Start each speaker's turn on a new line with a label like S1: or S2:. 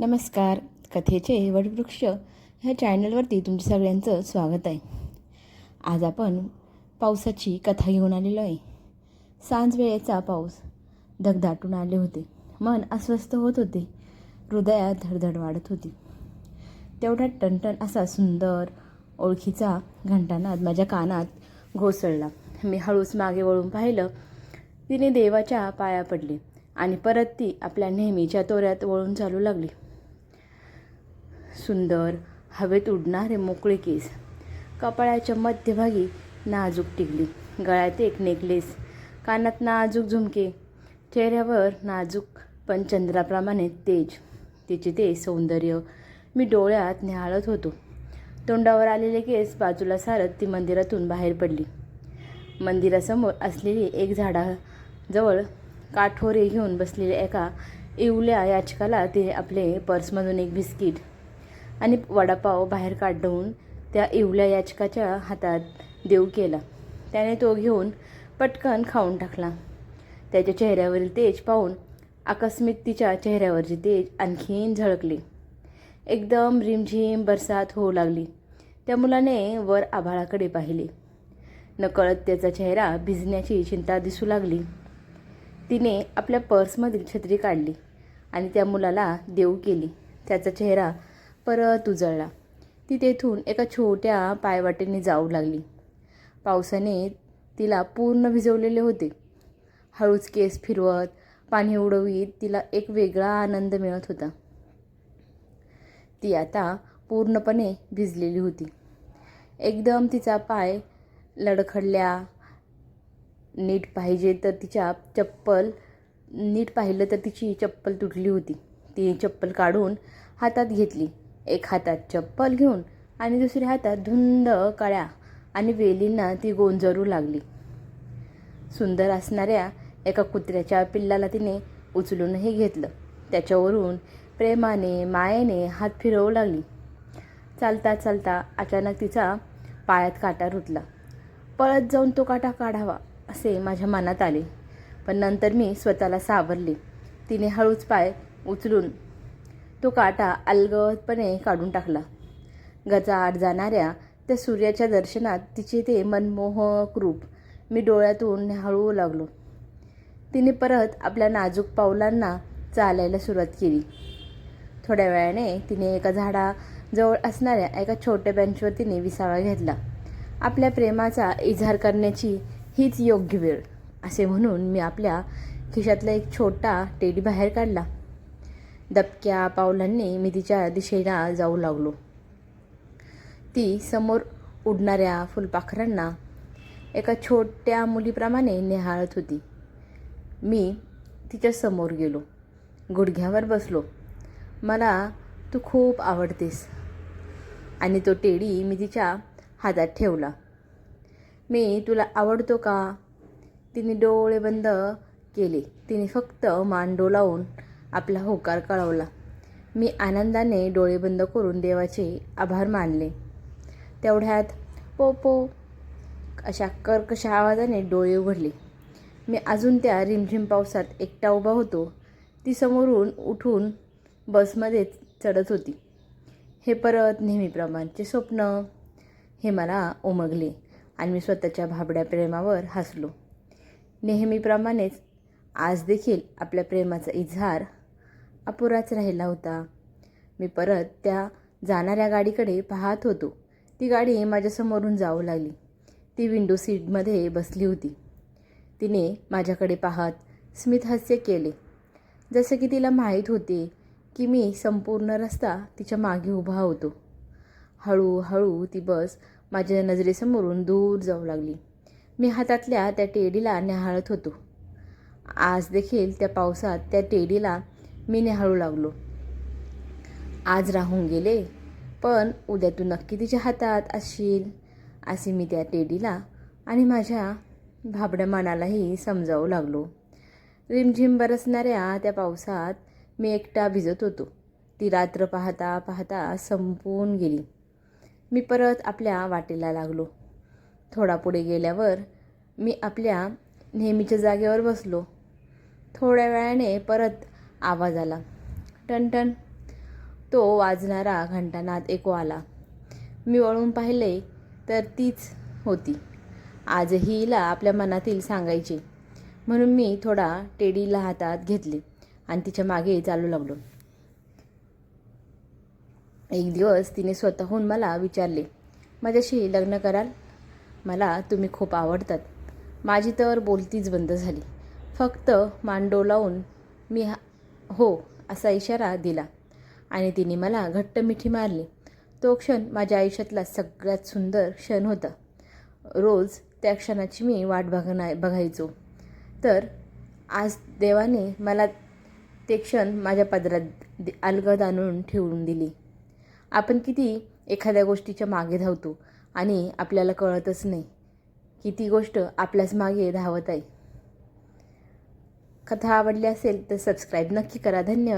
S1: नमस्कार कथेचे वटवृक्ष ह्या चॅनलवरती तुमच्या सगळ्यांचं स्वागत आहे. आज आपण पावसाची कथा घेऊन आलेलो आहे. सांज वेळेचा पाऊस धगधाटून आले होते. मन अस्वस्थ होत होते. हृदयात धडधड वाढत होती. तेवढ्यात टणटण असा सुंदर ओळखीचा घंटानाद माझ्या कानात घोसळला. मी हळूच मागे वळून पाहिलं तिने देवाच्या पाया पडले आणि परत ती आपल्या नेहमीच्या तोऱ्यात वळून चालू लागली. सुंदर हवेत उडणारे मोकळे केस. कपाळाच्या मध्यभागी नाजूक टिकली. गळ्यात एक नेकलेस. कानात नाजूक झुमके. चेहऱ्यावर नाजूक पण चंद्राप्रमाणे तेज. तिचे ते सौंदर्य मी डोळ्यात निहाळत होतो. तोंडावर आलेले केस बाजूला सारत ती मंदिरातून बाहेर पडली. मंदिरासमोर असलेली एक झाडाजवळ काठोरे घेऊन बसलेल्या एका इवल्या याचकाला तिने आपले पर्समधून एक बिस्किट आणि वडापाव बाहेर काढून त्या इवल्या याचकाच्या हातात देऊ केला. त्याने तो घेऊन पटकन खाऊन टाकला. त्याच्या चेहऱ्यावरील तेज पाहून आकस्मिक तिच्या चेहऱ्यावरची तेज आणखीन झळकली. एकदम रिमझिम बरसात होऊ लागली. त्या मुलाने वर आभाळाकडे पाहिले. नकळत त्याचा चेहरा भिजण्याची चिंता दिसू लागली. तिने आपल्या पर्समधील छत्री काढली आणि त्या मुलाला देऊ केली. त्याचा चेहरा परत उजळला. ती तेथून एका छोट्या पायवाटेने जाऊ लागली. पावसाने तिला पूर्ण भिजवलेले होते. हळूच केस फिरवत पाणी उडवीत तिला एक वेगळा आनंद मिळत होता. ती आता पूर्णपणे भिजलेली होती. एकदम तिचा पाय लडखडल्या नीट पाहिजे तर तिच्या चप्पल नीट पाहिलं तर तिची चप्पल तुटली होती. ती चप्पल काढून हातात घेतली. एक हातात चप्पल घेऊन आणि दुसऱ्या हातात धुंद कळ्या आणि वेलींना ती गोंजरू लागली. सुंदर असणाऱ्या एका कुत्र्याच्या पिल्लाला तिने उचलूनही घेतलं. त्याच्यावरून प्रेमाने मायेने हात फिरवू लागली. चालता चालता अचानक तिचा पायात काटा रुतला. पळत जाऊन तो काटा काढावा असे माझ्या मनात आले. पण नंतर मी स्वतःला सावरले. तिने हळूच पाय उचलून तो काटा अलगदपणे काढून टाकला. गजाआड जाणाऱ्या त्या सूर्याच्या दर्शनात तिचे ते मनमोहक रूप मी डोळ्यातून न्याहाळू लागलो. तिने परत आपल्या नाजूक पावलांना चालायला सुरुवात केली. थोड्या वेळाने तिने एका झाडाजवळ असणाऱ्या एका छोट्या बेंचवर तिने विसावा घेतला. आपल्या प्रेमाचा इजहार करण्याची हीच योग्य वेळ असे म्हणून मी आपल्या खिशातला एक छोटा टेडी बाहेर काढला. दबक्या पावलांनी मी तिच्या दिशेला जाऊ लागलो. ती समोर उडणाऱ्या फुलपाखरांना एका छोट्या मुलीप्रमाणे निहाळत होती. मी तिच्या समोर गेलो. गुडघ्यावर बसलो. मला तू खूप आवडतेस. आणि तो टेडी मी तिच्या हातात ठेवला. मी तुला आवडतो का? तिने डोळे बंद केले. तिने फक्त मान डोलावून आपला होकार कळवला. मी आनंदाने डोळे बंद करून देवाचे आभार मानले. तेवढ्यात पो पो. अशा कर्कशा आवाजाने डोळे उघडले. मी अजून त्या रिमझिम पावसात एकटा उभा होतो. ती समोरून उठून बसमध्ये चढत होती. हे परत नेहमीप्रमाणचे स्वप्न. हे मला उमगले आणि मी स्वतःच्या भाबड्या प्रेमावर हसलो. नेहमीप्रमाणेच आज देखील आपल्या प्रेमाचा इजहार अपुराच राहिला होता. मी परत त्या जाणाऱ्या गाडीकडे पाहत होतो. ती गाडी माझ्यासमोरून जाऊ लागली. ती विंडो सीटमध्ये बसली होती. तिने माझ्याकडे पाहत स्मितहास्य केले. जसं की तिला माहीत होते की मी संपूर्ण रस्ता तिच्यामागे उभा होतो. हळूहळू ती बस माझ्या नजरेसमोरून दूर जाऊ लागली. मी हातातल्या त्या टेडीला न्याहाळत होतो. आज देखील त्या पावसात त्या टेडीला मी निहाळू लागलो. आज राहून गेले पण उद्या तू नक्की तिच्या हातात असशील असे मी त्या टेडीला आणि माझ्या भाबड्या मनालाही समजावू लागलो. रिमझिम बरसणाऱ्या त्या पावसात मी एकटा भिजत होतो. ती रात्र पाहता पाहता संपून गेली. मी परत आपल्या वाटेला लागलो. थोडा पुढे गेल्यावर मी आपल्या नेहमीच्या जागेवर बसलो. थोड्या वेळाने परत आवाज आला. टन टन. तो वाजणारा घंटानाद ऐकू आला. मी वळून पाहिले तर तीच होती. आजही हिला आपल्या मनातील सांगायचे. म्हणून मी थोडा टेडीला हातात घेतले आणि तिच्यामागे चालू लागलो. एक दिवस तिने स्वतःहून मला विचारले माझ्याशी लग्न कराल? मला तुम्ही खूप आवडतात. माझी तर बोलतीच बंद झाली. फक्त मांडो लावून मी हो असा इशारा दिला. आणि तिने मला घट्ट मिठी मारली. तो क्षण माझ्या आयुष्यातला सगळ्यात सुंदर क्षण होता. रोज त्या क्षणाची मी वाट बघणार बघायचो. तर आज देवाने मला ते क्षण माझ्या पदरात अलगद आणून ठेवून दिली. आपण किती एखाद्या गोष्टीच्या मागे धावतो आणि आपल्याला कळतच नाही. की ती गोष्ट आपल्याच मागे धावत आहे. कथा आवडली असेल तर सबस्क्राईब नक्की करा. धन्यवाद.